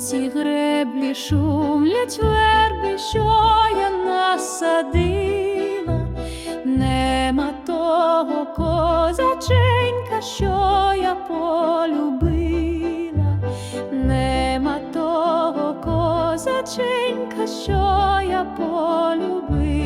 ці греблі шумлять верби, що я насадила, нема того козаченька, що я полюбила, нема того козаченька, що я полюбила.